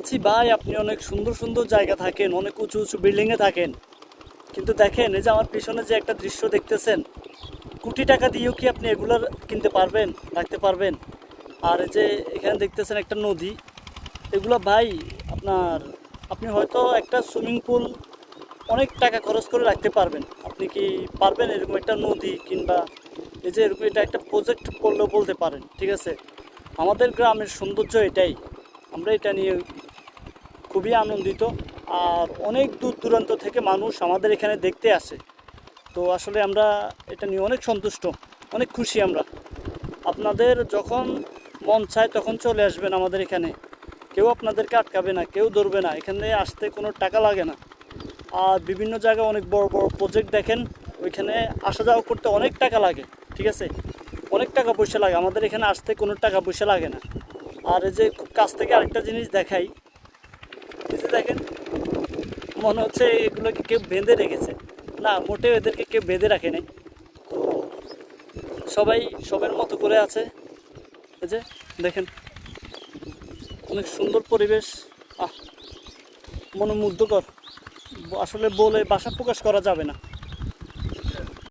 বলছি, ভাই, আপনি অনেক সুন্দর সুন্দর জায়গা থাকেন, অনেক উঁচু উঁচু বিল্ডিংয়ে থাকেন। কিন্তু দেখেন, এই যে আমার পিছনে যে একটা দৃশ্য দেখতেছেন, কোটি টাকা দিয়েও কি আপনি এগুলার কিনতে পারবেন, রাখতে পারবেন? আর এই যে এখানে দেখতেছেন একটা নদী, এগুলো ভাই, আপনার, আপনি হয়তো একটা সুইমিং পুল অনেক টাকা খরচ করে রাখতে পারবেন। আপনি কি পারবেন এরকম একটা নদী কিংবা এই যে এরকম এটা একটা প্রজেক্ট করলেও বলতে পারেন, ঠিক আছে? আমাদের গ্রামের সৌন্দর্য এটাই। আমরা এটা নিয়ে খুবই আনন্দিত আর অনেক দূর দূরান্ত থেকে মানুষ আমাদের এখানে দেখতে আসে। তো আসলে আমরা এটা নিয়ে অনেক সন্তুষ্ট, অনেক খুশি আমরা। আপনাদের যখন মন চায় তখন চলে আসবেন আমাদের এখানে। কেউ আপনাদেরকে আটকাবে না, কেউ ধরবে না, এখানে আসতে কোনো টাকা লাগে না। আর বিভিন্ন জায়গায় অনেক বড় বড় প্রজেক্ট দেখেন, ওইখানে আসা যাওয়া করতে অনেক টাকা লাগে, ঠিক আছে? অনেক টাকা পয়সা লাগে, আমাদের এখানে আসতে কোনো টাকা পয়সা লাগে না। আর এই যে কাছ থেকে আরেকটা জিনিস দেখাই দেখেন, মনে হচ্ছে এগুলোকে কেউ বেঁধে রেখেছে। না, মোটেও এদেরকে কেউ বেঁধে রাখেনি। সবাই সবার মতো করে আছে। এই যে, দেখেন, অনেক সুন্দর পরিবেশ। আহ, মনোমুগ্ধকর। আসলে বলে বাসা প্রকাশ করা যাবে না।